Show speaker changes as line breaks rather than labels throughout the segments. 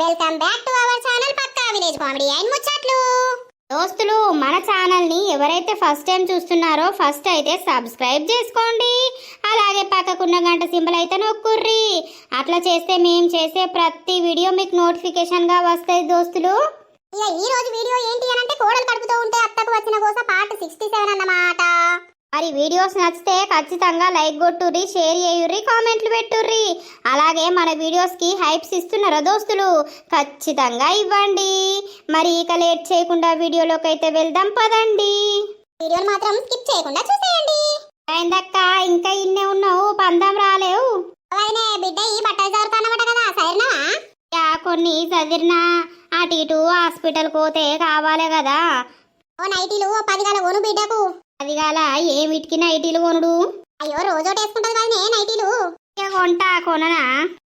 Welcome back to our channel Pakka village comedy and ముచ్చట్లు. దోస్తులు మన ఛానల్ని ఎవరైతే ఫస్ట్ టైం చూస్తున్నారో ఫస్ట్ అయితే సబ్స్క్రైబ్ చేసుకోండి. అలాగే పక్కకున్న గంట సింబల్ అయితే నొక్కుర్రి. అట్లా చేస్తే మేము చేసే ప్రతి వీడియో మీకు నోటిఫికేషన్గా వస్తాయి దోస్తులు. ఇక ఈ రోజు వీడియో ఏంటి అని అంటే కోడలు కడుపుతూ ఉంటే అత్తకు వచ్చిన కోసం పార్ట్ సిక్స్టీ సెవెన్ అన్నమాట. మరి వీడియోస్ నచ్చితే ఖచ్చితంగా లైక్ కొట్టుర్రి షేర్ చేయుర్రి కామెంట్లు పెట్టుర్రి. అలాగే మన వీడియోస్కి హైప్స్ ఇస్తున్నారా దోస్తులు? ఖచ్చితంగా ఇవ్వండి. మరి ఇక లేట్ చేయకుండా వీడియోలోకి అయితే వెళ్దాం పదండి. వీడియోలు మాత్రం స్కిప్ చేయకుండా చూసేయండి. అయిందక్క ఇంకా ఇన్నే ఉన్నావు? పందం రాలేవు. అయినే బిడ్డ ఈ బట్టలు చదువుతానమాట కదా సరేనా యా కొన్ని చదివినా. అటు ఇటు హాస్పిటల్ పోతే కావాలి కదా. ఓ నైటీలు పది గల కొను బిడ్డకు. అది గల ఏమిటికి నైటీలు కొనుడు? అయ్యో రోజోటి వేసుకుంటది కానీ నైటీలు. కొంటా కొననా?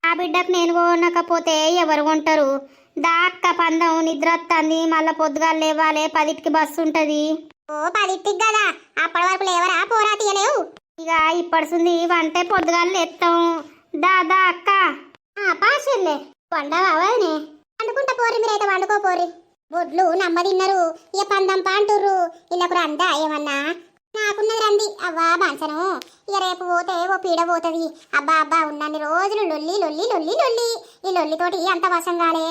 ఆ బిడ్డకు నేను కొనకపోతే ఎవరు కొంటారు? దాక్క పందం నిద్ర వస్తుంది మళ్ళా పొద్దుగా లేవాలి పదిటికి బస్సు ఉంటది. ఓ పదిటికి కదా. అప్పటి వరకు లేవరా పోరా తీయలేవు. ఇక ఇప్పడుసుంది వంటే పొద్దుగాలు లేస్తాం దా దా అక్క. పాషల్లే వండవా వదినే వండుకుంటా పోరి మీరైతే వండుకో పోరి. బొడ్లు నమ్మ తిన్నారు ఇక పందం పాంటుర్రు ఇళ్ళకు రందా ఏమన్నా? నాకున్నది రంది. అవ్వా బాన్సను. ఇక రేపు పోతే ఓ పీడ పోతుంది. అబ్బా అబ్బా ఉన్నన్ని రోజులు లొల్లి లొల్లి లొల్లి లొల్లి. ఈ లొల్లితోటి అంత వశం కాలే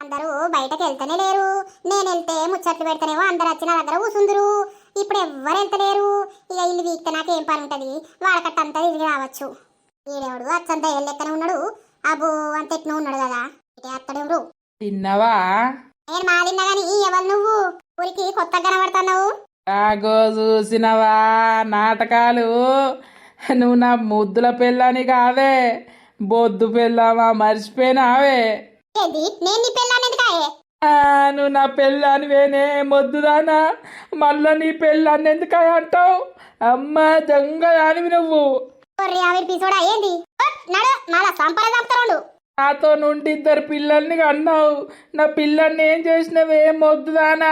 అందరూ బయటకు వెళ్తేనే లేరు. నేను వెళ్తే ముచ్చట్లు పెడతానేమో అందరు వచ్చిన దగ్గర కూసుందురు. ఇప్పుడు ఎవ్వరు వెళ్తలేరు. ఇక ఇల్లు వీక్తే నాకేం పని ఉంటుంది వాళ్ళకట్టంతా తిరిగి రావచ్చు. ఈడేవుడు అచ్చంత లెక్కన ఉన్నాడు? అబ్బో అంత ఎట్నో ఉన్నాడు కదా. ఇటే అత్తడెవరు
తిన్నవా?
నేను మాదిన్నా గాని ఎవరు నువ్వు? ఊరికి కొత్తగా కనబడుతున్నావు?
ఆగో చూసినవా నాటకాలు? నువ్వు నా ముద్దుల పిల్లని కాదే బొద్దు పిల్లమా మర్చిపోయినావే.
ఏంది? నేను నీ పెళ్ళాన్ని ఎందుకాయే?
ఆ, నువ్వు నా పెళ్ళానివేనే మొద్దుదానా మళ్ళా నీ పెళ్ళాన్ని ఎందుకని అంటావు? అమ్మ దొంగ దానివి నువ్వు
పిసోడా ఏంది? నడు మళ్ళా
నాతో నుండి ఇద్దరు పిల్లల్ని అన్నావు నా పిల్లల్ని ఏం చేసినవే? మొద్దుదానా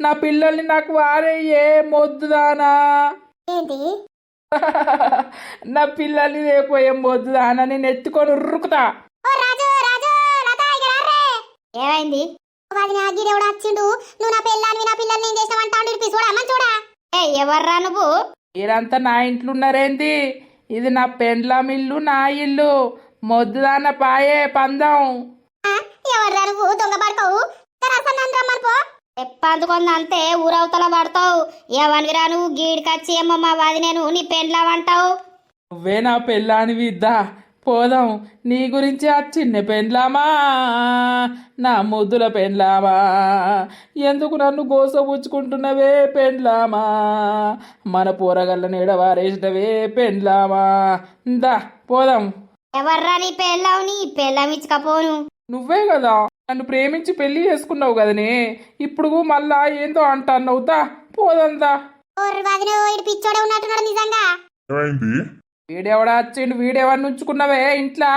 నా పిల్లల్ని నాకు వారయ్యే మొద్దుదానా
ఏంటి
నా పిల్లల్ని రేపు ఏం మొద్దుదానా నేను. ఎత్తుకొని ఉరుకుతా.
ఏమైంది? వచ్చిండు నువ్వు నా నా పిల్లల్ని ఏం చేసినావంటాడు చూడా. ఏ ఎవర్రా నువ్వు?
మీరంతా నా ఇంట్లో ఉన్నారేంది? ఇది నా పెండ్లాం ఇల్లు నా ఇల్లు. మొద్దుదాన పాయే పందం.
ఆ, ఎవర్రా నువ్వు దొంగ పడతావు ఎప్పందుకుంది అంతే ఊరవతల పడతావు. ఎవనివిరా నువ్వు గీడికచ్చి ఏమో మా వాది నేను నీ పెండ్లావంటావు
నువ్వే నా పెళ్ళానివి ఇద్దా. పోదాం నీ గురించి ఆ చిన్న పెండ్లామా? నా ముద్దుల పెండ్లామా? ఎందుకు నన్ను గోసపుచ్చుకుంటున్నవే పెండ్లామా? మన పోరగల్ల నీడ వారేసినవే పెండ్లామా? దా పోదాం.
ఎవర్రా నీ పెళ్ళావు నీ పెళ్ళం ఇచ్చకపోను.
నువ్వే కదా నన్ను ప్రేమించి పెళ్ళి చేసుకున్నావు కదనే. ఇప్పుడు మళ్ళా ఏందో అంటున్నావు దా పోదాం దా.
వదిన ఇటు పిచ్చోడే ఉన్నట్టున్నాడు నిజంగా.
ఏమైంది?
వీడెవడా వచ్చిండు వీడెవరిని ఉంచుకున్నావే ఇంట్లో?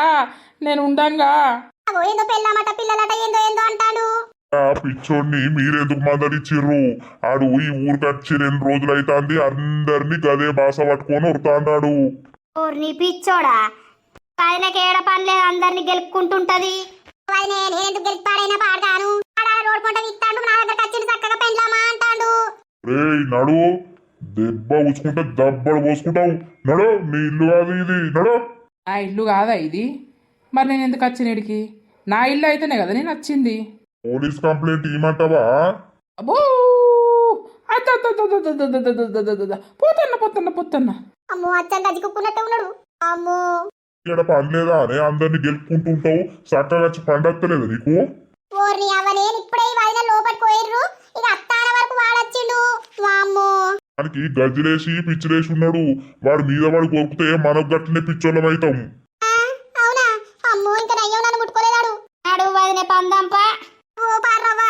నేను ఉండంగా.
అగో ఏందో పెళ్ళామట పిల్లలట ఏందో ఏందో అంటాడు.
ఆ పిచ్చోడిని మీరెందుకు మందలిచ్చిర్రు? ఆడు ఈ ఊరికొచ్చి రెండు రోజులైతాంది అందరినీ గదే బాస పట్టుకొని వస్తాడాడు
ఓర్ నీ పిచ్చోడా? ఆయనకి ఏడ పని లేదు అందరిని గెలుక్కుంటుంటది నేనెందుకు గెలుస్తాడైనా పాడతాను. రోడ్ పంట ఇస్తాడు నా దగ్గర అంటాడు.
నడు దెబ్బ ఉచ్చుకుంటే దబ్బడు పోసుకుంటావు. నడు నీ ఇల్లు నడు.
ఆ ఇల్లు కాదా ఇది? మరి నేను ఎందుకు వచ్చిన ఇడికి నా ఇల్లు అయితేనే కదా నేను వచ్చింది.
పోలీస్ కంప్లైంట్ ఇవ్వమంటావా
అబ్బో! పోతున్నా పోతున్నా పోతున్నా.
అమ్మో అచ్చం గజికున్నట్టు ఉన్నాడు. అమ్మో.
ఇక్కడ పని లేదా అనే అందరినీ గెలుపుకుంటుంటావు చక్కగా వచ్చి పండక్కలేదు నీకు?
ఓర్ని అవనే ఇప్పుడే ఈ వదిన లోపలికి పోయిర్రు. ఇక అత్తాన వరకు వాడొచ్చిండు. వామ్మో.
మనకి గజ్జిలేసి పిచ్చిలేసి ఉన్నాడు. వాడు మీద వాడు కొరికితే మనకు గట్లనే పిచ్చోళ్ళం అవుతాం
ఆ, అవునా? అమ్మో ఇంకా నయ్యం నన్ను ముట్టుకోలేదాడు. నాడు వదిన పందంప ఓ పార్రవ్వా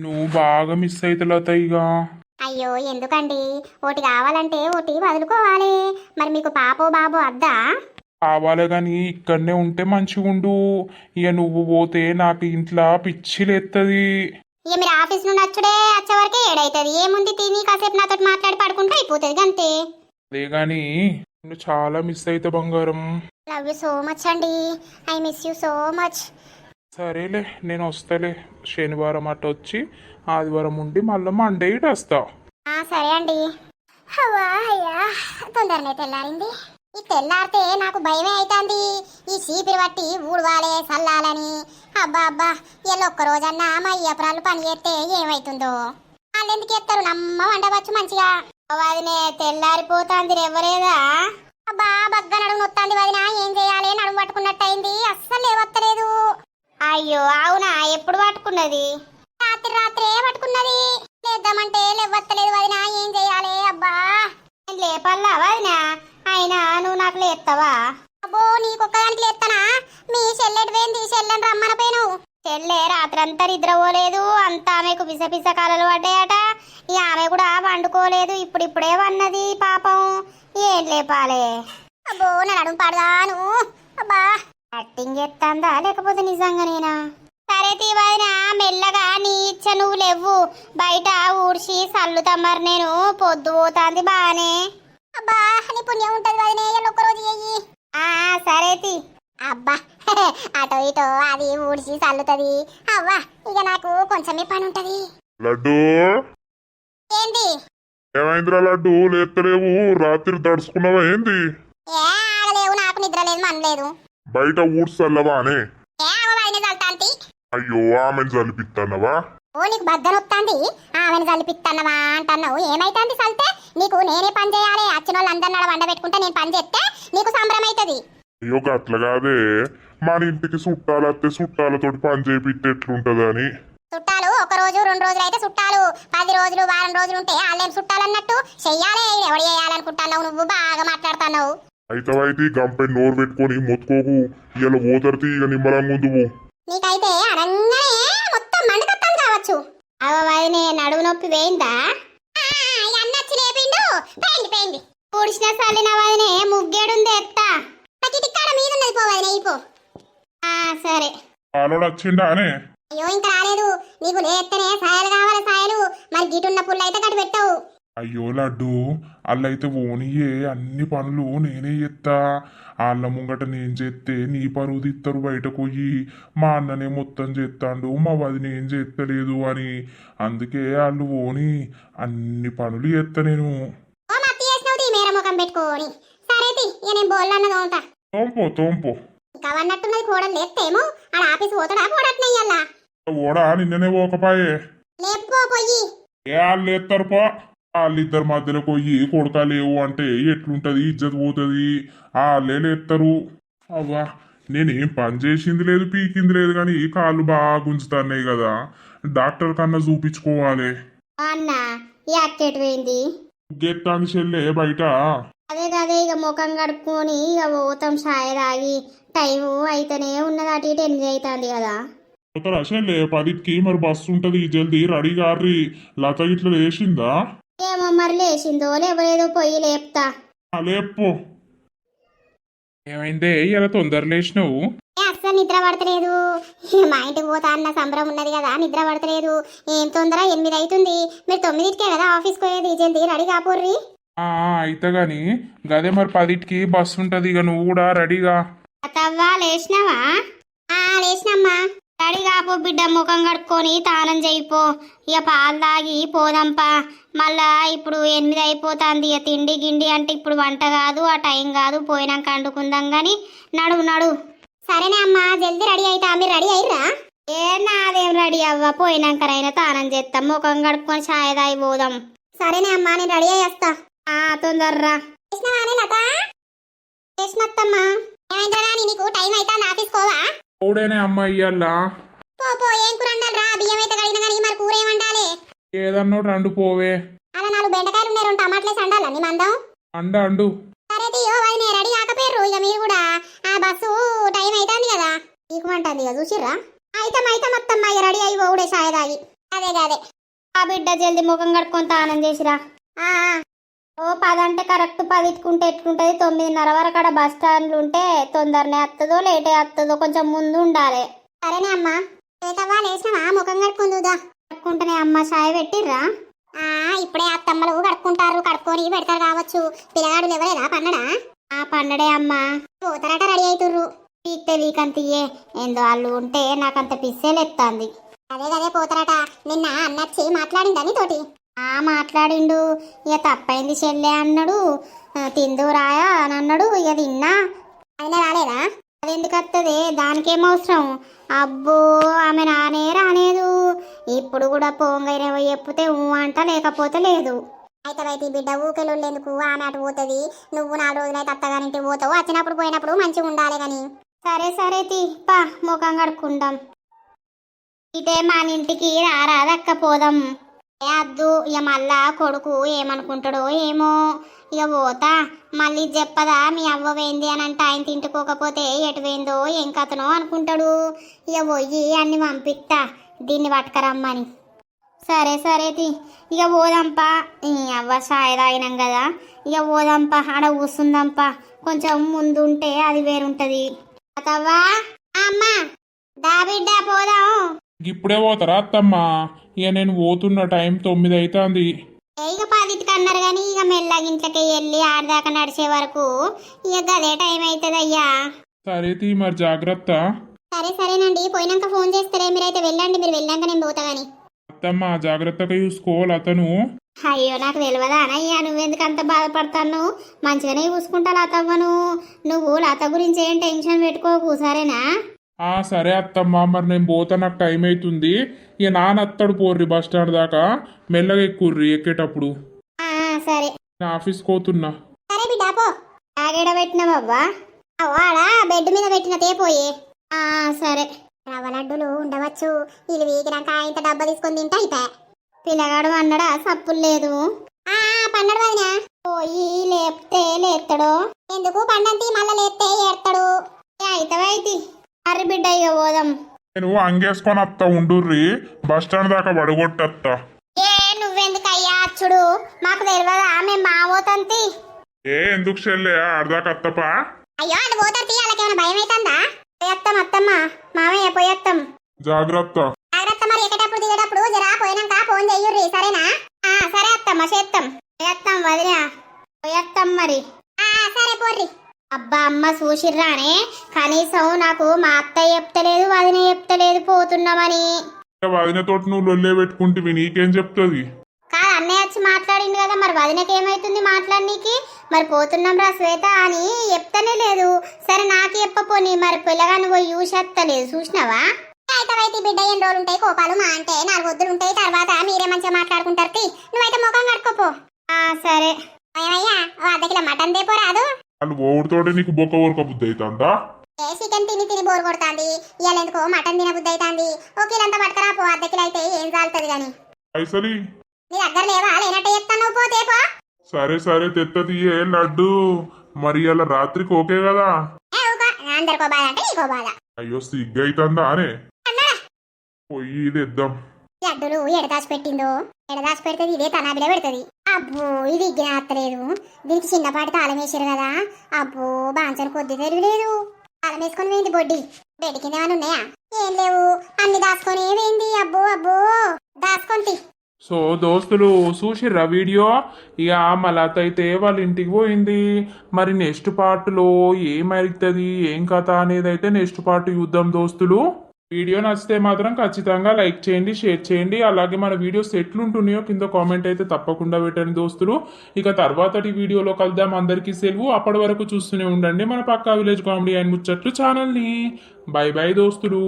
నువ్వు బాగా మిస్ అవుతా ఇక
అయ్యో ఎందుకండి? ఒకటి కావాలంటే ఒకటి వదులుకోవాలి. మరి మీకు పాపో బాబో అద్దా?
కావాలే గాని ఇక్కడనే ఉంటే మంచిగా ఉండు. ఇక నువ్వు పోతే నాకు ఇంట్లో పిచ్చి లేస్తుంది
ఇక మీరు ఆఫీస్ నుండి వచ్చుడే వచ్చే వరకే ఏడైతుంది. ఏముంది తిని కాసేపు నాతో మాట్లాడి పడుకుంటే అయిపోతుంది అంతే
అదే గాని నువ్వు చాలా మిస్ అయితే బంగారం.
లవ్ యూ సో మచ్ అండి. I miss you so much
సరేలే నేను వస్తలే. శనివారం అట్ట వచ్చి ఆదివారం ఉండి మళ్ళీ మండే ఇటు వస్తా.
సరే అండి. అవ్వా అయ్యా తొందరనే తెల్లారింది. ఈ తెల్లారితే నాకు భయమే అవుతుంది ఈ చీపిరి బట్టి ఊడవాలే చల్లాలని అబ్బా అబ్బా ఇలా ఒక్క రోజన్నా మా అయ్యపురాలు పని చేస్తే ఏమైతుందో? వాళ్ళు ఎందుకు ఎత్తారు? నమ్మ వండవచ్చు మంచిగా. వదినే తెల్లారిపోతాంది ఎవరేదా అబ్బా బగ్గ నడుము నొత్తాంది వదిన ఏం చేయాలి? నడుము పట్టుకున్నట్టయింది అస్సలు ఏమొత్తలేదు అయ్యో అవునా? ఎప్పుడు పట్టుకున్నది? రాత్రి రాత్రే పట్టుకున్నది. లేద్దామంటే లేవత్తలేదు వదిన ఏం చేయాలి? అబ్బా లేపల్లా వదినా? అయినా నువ్వు నాకు లేస్తావా అబ్బో నీకొక్కదానికి లేస్తానా మీ చెల్లెడు పోయింది చెల్లెని రమ్మన పోయిను చెల్లె రాత్రంతా నిద్రపోలేదు అంతా ఆమెకు పిస పిస కాలలు పడ్డాయట. ఈ ఆమె కూడా వండుకోలేదు ఇప్పుడిప్పుడే వన్నది పాపం. ఏం లేపాలే. అబ్బో నా నడుము పడదాను అబ్బా యాక్టింగ్ ఎత్తందా లేకపోతే నిజంగా నేనా? సరే తీవదిన మెల్లగా నీ ఇచ్చ నువ్వు లేవు బయట ఊడ్చి సల్లుతమ్మరు నేను. పొద్దు పోతాంది బానే. అబ్బా నీ పుణ్యం ఉంటది వదినే ఒక్క రోజు చెయ్యి. ఆ సరే తీ. అబ్బా అటో ఇటో అది ఊడ్చి చల్లుతుంది. అవ్వా ఇక నాకు కొంచెమే పని ఉంటది
లడ్డు?
ఏంది?
ఏమైందిరా లడ్డు? లేస్తలేవు రాత్రి దడుచుకున్నావా ఏంది?
ఏ ఆడలేవు నాకు నిద్ర లేదు మన లేదు.
బయట ఊడ్చల్లవా అనే?
ఏ అవ్వ వదిన చల్తాంతి
అయ్యో ఆమెను చల్లిపిస్తానవా
ఓ నీకు బద్దన వస్తుంది ఆమెను చల్లిపిత్తన్నవా అంటున్నావు. ఏమైతుంది చల్తే? నీకు నేనే పని చేయాలి. వచ్చిన వాళ్ళందరినీ ఆడ వండ పెట్టుకుంటే నేను పని చేస్తే నీకు సంబరం అవుతుంది.
అయ్యో గట్ల కాదే. మన ఇంటికి చుట్టాలత్తే చుట్టాలతోటి పని చేపిస్తే ఎట్లుంటదని.
చుట్టాలు ఒక రోజు రెండు రోజులు అయితే చుట్టాలు. పది రోజులు వారం రోజులు ఉంటే వాళ్ళేం చుట్టాలన్నట్టు చెయ్యాలి. ఎవడు చేయాలనుకుంటున్నావు? నువ్వు బాగా మాట్లాడుతున్నావు.
అయితే అయితే గంపై నోరు పెట్టుకొని మొత్తుకోకు. ఇలా పోతరితే ఇక నిమ్మలం ముందువు
నీకైతే అనంగానే మొత్తం మండుకొత్తాను కావచ్చు. అవన్నీ నడువు నొప్పి వేయిందా పోయింది పోయింది. పూడిసిన సల్లిన వదినే ముగ్గేడుంది ఎత్తా. పకిటిక్కడ మీద ఉన్నది పోవదినే ఇపో ఆ సరే.
ఆలోడు వచ్చిండా అనే?
అయ్యో ఇంకా రాలేదు. నీకు లేస్తేనే సాయలు కావాలి సాయలు. మరి గిటున్న పుల్ల అయితే కట్టి పెట్టవు.
అయ్యో లడ్డు అల్లయితే ఓనియే అన్ని పనులు నేనే ఎత్తా. వాళ్ళ ముంగట నేను చేస్తే నీ పరువు తిత్తరు బయటకు పోయి మా అన్ననే మొత్తం చేస్తాండు మా వదిన ఏం చేస్తలేదు అని. అందుకే వాళ్ళు ఓని అన్ని పనులు ఎత్త నేను. తోంపో తోంపో
ఇంకా అన్నట్టున్నది కోడలు లేస్తేమో ఆడ ఆఫీస్ పోతాడా పోడట్నయ్యల్లా
ఓడా నిన్ననే పోకపాయే.
లేపుకో పొయ్యి
ఏ వాళ్ళు ఎత్తారు పో. వాళ్ళిద్దరి మధ్యలో పోయి కొడక లేవు అంటే ఎట్లుంటది ఇజ్జత్ పోతుంది? వాళ్ళే లేస్తారు అవ్వా నేనేం పని చేసింది లేదు పీకింది లేదు కానీ కాళ్ళు బాగా గుంజుతున్నాయి కదా. డాక్టర్ కన్నా చూపించుకోవాలి.
అన్న అక్కెట్ పోయింది
గెత్తాంది చెల్లె బయట.
అదే కదే ఇక ముఖం కడుక్కొని ఇక పోతాం చాయ్ తాగి. టైం అయితేనే ఉన్నది అటు ఇటు ఎనిమిది అవుతుంది కదా.
పోతారా చెల్లె? పదికి మరి బస్సు ఉంటది జల్దీ రెడీ గారి లత ఇట్లా లేచిందా?
ఏమో మరి లేచిందో లేవలేదో పొయ్యి లేపుతా.
లేపో.
ఏమైందే? ఇలా తొందర లేచినావు.
అస్సలు నిద్ర పడతలేదు. మా ఇంటికి పోతా అన్న సంబరం ఉన్నది కదా నిద్ర పడతలేదు. ఏం తొందర? ఎనిమిది అవుతుంది మీరు తొమ్మిదికే కదా ఆఫీస్కి పోయేది? జల్దీ రెడీ కాపోర్రి.
ఆ, అయితే గాని గదే మరి పదిటికి బస్సు ఉంటది ఇక నువ్వు కూడా రెడీగా.
అత్తవ్వా లేచినావా? లేచినమ్మా. రెడీ కాపో బిడ్డ ముఖం కడుక్కొని తానం చేయిపో. ఇక పాలు తాగి పోదాంపా. మళ్ళా ఇప్పుడు ఎనిమిది అయిపోతుంది. ఇక తిండి గిండి అంటే ఇప్పుడు వంట కాదు ఆ టైం కాదు. పోయినాక వండుకుందాం గాని నడువు నడు. సరేనే అమ్మా జల్దీ రెడీ అయితా. మీరు రెడీ అయ్యిరా ఏ నాదేం రెడీ అవ్వ. పోయినాకనైనా తానం చేస్తాం ముఖం కడుక్కొని ఛాయ్ తాగి పోదాం. సరేనే అమ్మా నేను రెడీ అయ్యేస్తా. తొందర్రా. చేసినవానే లత. చేసినత్తమ్మా ఏమైందిరా నాని నీకు టైం అయితే ఆఫీస్ కోవా
ఓడేనే అమ్మ ఇయ్యాలా
పో పో ఏం కూర వండాలిరా బియ్యం అయితే కడిగిన కానీ మరి కూర ఏం వండాలి
ఏదన్నో రెండు పోవే.
అలా నాలుగు బెండకాయలు ఉన్నాయి రెండు టమాటాలు వండాలా నీ మందం.
అండ అండు.
సరే తీయో అది నేను రెడీ కాకపోయారు ఇక మీరు కూడా. ఆ బస్సు టైం అవుతుంది కదా. నీకు మంటుంది ఇక చూసిర్రా? అయితే అయితే మొత్తం ఇక రెడీ అయ్యి పోవుడే సాయదాగి. అదే అదే. ఆ బిడ్డ జల్ది ముఖం కడుక్కొని తానం చేసిరా. ఓ పది అంటే కరెక్ట్ పది ఇట్టుకుంటే ఎట్లుంటది? తొమ్మిదిన్నర వరకు అక్కడ బస్ స్టాండ్లు ఉంటే తొందరనే వస్తుందో లేటే వస్తుందో కొంచెం ముందు ఉండాలి. సరేనే అమ్మా. లేకవా లేచినవా? ముఖం కడుక్కుందుదా కడుక్కుంటేనే అమ్మ చాయ్ పెట్టిర్రా? ఆ ఇప్పుడే అత్తమ్మలు కడుక్కుంటారు కడుక్కొని పెడతారు కావచ్చు. పిల్లగాడు ఎవరేదా పన్నడా? ఆ పన్నడే అమ్మా. పోతారట రెడీ అవుతుర్రు పీక్తే వీకంతియే ఏందో వాళ్ళు ఉంటే నాకంత పిస్సేలెత్తాంది. అదే అదే పోతారట. నిన్న అన్నచ్చి మాట్లాడిందని తోటి ఆ మాట్లాడిండు. ఇక తప్పైంది చెల్లె అన్నాడు. తిందురాయా తిందు రాయా అని అన్నాడు. ఇక తిన్నా. అయినా రాలేదా? అది ఎందుకు వస్తుంది దానికేం అవసరం? అబ్బో ఆమె రానే రాలేదు. ఇప్పుడు కూడా పోంగైనా చెప్తే ఊ అంట లేకపోతే లేదు. అయితే అయితే బిడ్డ ఊకెళ్ళు ఎందుకు? ఆమె అటు పోతుంది. నువ్వు నాలుగు రోజులైతే అత్తగారింటి పోతావు. వచ్చినప్పుడు పోయినప్పుడు మంచిగా ఉండాలి కానీ సరే సరే తీ. పా ముఖం కడుక్కుందాం. ఇటే మా ఇంటికి రారాదక్క పోదాం. అద్దు ఇక మళ్ళా కొడుకు ఏమనుకుంటాడో ఏమో. ఇక పోతా మళ్ళీ చెప్పదా మీ అవ్వ వేంది అని అంటే ఆయన తింటుకోకపోతే ఎటు వేందో ఏం కథనో అనుకుంటాడు. ఇక పోయి అన్ని పంపిస్తా దీన్ని పట్టుకరమ్మని. సరే సరే తి. ఇక పోదాంపా. ఈ అవ్వ సాయ తాగినాం కదా. ఇక పోదాంపా ఆడ కూర్చుందాంపా. కొంచెం ముందు ఉంటే అది వేరుంటది. అతవ్వా అమ్మ దా బిడ్డ పోదాం
ఇప్పుడే పోతారా అత్తమ్మ? ఇక నేను పోతున్న టైం తొమ్మిది అవుతుంది
ఇక పదింటికి అన్నారు కానీ ఇక మెల్లగా ఇంట్లోకి వెళ్ళి ఆడదాకా నడిచే వరకు ఇక గదే టైం అవుతుంది అయ్యా
సరే తీ మరి జాగ్రత్త.
సరే సరేనండి పోయినాక ఫోన్ చేస్తారే. మీరైతే వెళ్ళండి. మీరు వెళ్ళాక నేను పోతా కానీ
అత్తమ్మ జాగ్రత్తగా చూసుకోవాలి అతను.
అయ్యో నాకు తెలియదా అనయ్యా? నువ్వెందుకు అంత బాధపడతాను మంచిగానే చూసుకుంటా లతవ్వను. నువ్వు లత గురించి ఏం టెన్షన్ పెట్టుకోకు సరేనా?
ఆ సరే అత్తమ్మ మరి నేను పోతా నాకు టైం అవుతుంది ఇక నాన్న అత్తడు పోర్రి బస్ స్టాండ్ దాకా మెల్లగా ఎక్కుర్రి ఎక్కేటప్పుడు.
ఆ, సరే.
నేను ఆఫీస్కి పోతున్నా.
సరే బిడ్డ పో. ఆగేడ పెట్టినావవ్వా వాడా? బెడ్ మీద పెట్టిన తేపోయే ఆ సరే. రవ్వ లడ్డులు ఉండవచ్చు. ఇది వీకినాక ఇంత డబ్బా తీసుకొని తింటా అయిపోయా పిల్లగాడు అన్నడా సప్పులు లేదు. ఆ పన్నడు వదినా. పోయి లేపితే లేస్తాడు ఎందుకు? పండంతి మళ్ళా లేస్తే ఏడతాడు. అయితే? అర్రి బిడ్డ ఇక పోదాం.
నేను అంగేసుకొని అత్త ఉండుర్రి. బస్ స్టాండ్ దాకా పడగొట్టత్తా.
ఏ నువ్వెందుకయ్యా అచ్చుడు? మాకు తెలియదా మేము మావోతంతి
ఏ ఎందుకు చెల్లె? ఆడదాకా అత్తపా?
అయ్యో అది పోతారు వాళ్ళకేమైనా భయం అవుతుందా పోయేత్తాం అత్తమ్మ మామయ్య పోయేత్తాం
జాగ్రత్త.
జాగ్రత్త మరి ఎక్కడప్పుడు దిగేటప్పుడు జరా పోయినాక ఫోన్ చెయ్యుర్రి సరేనా? ఆ సరే అత్తమ్మ చేత్తాం పోయేత్తాం వదినా. పోయేత్తాం మరి. ఆ సరే పోర్రి. అబ్బా అమ్మ చూసిర్రానే? కనీసం నాకు మా అత్త చెప్తలేదు వదిన చెప్తలేదు పోతున్నామని.
వదినతోటి నువ్వు లొల్లే పెట్టుకుంటే నీకేం చెప్తుంది?
కాదు అన్నయ్య వచ్చి మాట్లాడింది కదా మరి వదినకి ఏమైతుంది మాట్లాడనీకి? మరి పోతున్నాం రా శ్వేత అని చెప్తానే లేదు. సరే నాకు చెప్పపోని మరి పిల్లగాని పోయి చూసేస్తలేదు చూసినావా? అయితే బిడ్డ ఎన్ని రోజులు ఉంటాయి కోపాలు మా అంటే నాలుగు వద్దులు ఉంటాయి తర్వాత మీరే మంచిగా మాట్లాడుకుంటారు. నువ్వైతే ముఖం కడుక్కోపో. ఆ సరే. ఏమయ్యా ఓ అర్ధ కిలో మటన్ దేపో రాదు.
వాళ్ళు ఓడితోటి నీకు బొక్క ఊరక బుద్ధి అవుతుందా
ఏ చికెన్ తిని తిని బోర్ కొడుతుంది. ఇవాళ ఎందుకో మటన్ తిన బుద్ధి అవుతుంది ఓ కిలంతా పట్టుకురా పో అర్ధ కిలో అయితే ఏం చాలుతుంది గాని.
పైసలి?
నీ దగ్గర లేవా? లేనట్టు చెప్తాను. పోతే పో.
సరే సరే తెత్తది ఏ లడ్డు. మరి అలా రాత్రికి ఓకే కదా.
అందరికో బాధ అంటే నీకో బాధ.
అయ్యో సిగ్గైతుందా అనే పొయ్యి తెద్దాం.
లడ్డులు ఎడదాచి పెట్టిందో ఎడదాచి పెడితే ఇదే తనాబిలో పెడుతుంది. అబ్బో ఇది జ్ఞాతలేదు. దీనికి చిన్నపాటి తాళం వేసారు కదా. అబ్బో బాంచను కొద్ది తెలియలేదు తాళం వేసుకొని వేయింది బొడ్డి. బెడ్ కింద ఏమైనా ఉన్నాయా? ఏం లేవు. అన్ని దాచుకొని వేయింది అబ్బో అబ్బో. దాచుకొని
సో దోస్తులు చూసిర్రా వీడియో? ఇక మా అయితే వాళ్ళ ఇంటికి పోయింది. మరి నెక్స్ట్ పార్ట్లో ఏమవుతుంది ఏం కథ అనేది అయితే నెక్స్ట్ పార్ట్ చూద్దాం దోస్తులు. వీడియో నచ్చితే మాత్రం ఖచ్చితంగా లైక్ చేయండి షేర్ చేయండి. అలాగే మన వీడియోస్ ఎట్లుంటున్నాయో కింద కామెంట్ అయితే తప్పకుండా పెట్టండి దోస్తులు. ఇక తర్వాతటి వీడియోలో కలుద్దాం. అందరికీ సెలవు. అప్పటి వరకు చూస్తూనే ఉండండి. మన పక్కా విలేజ్ కామెడీ అండ్ ముచ్చట్లు ఛానల్ని. బై బై దోస్తులు.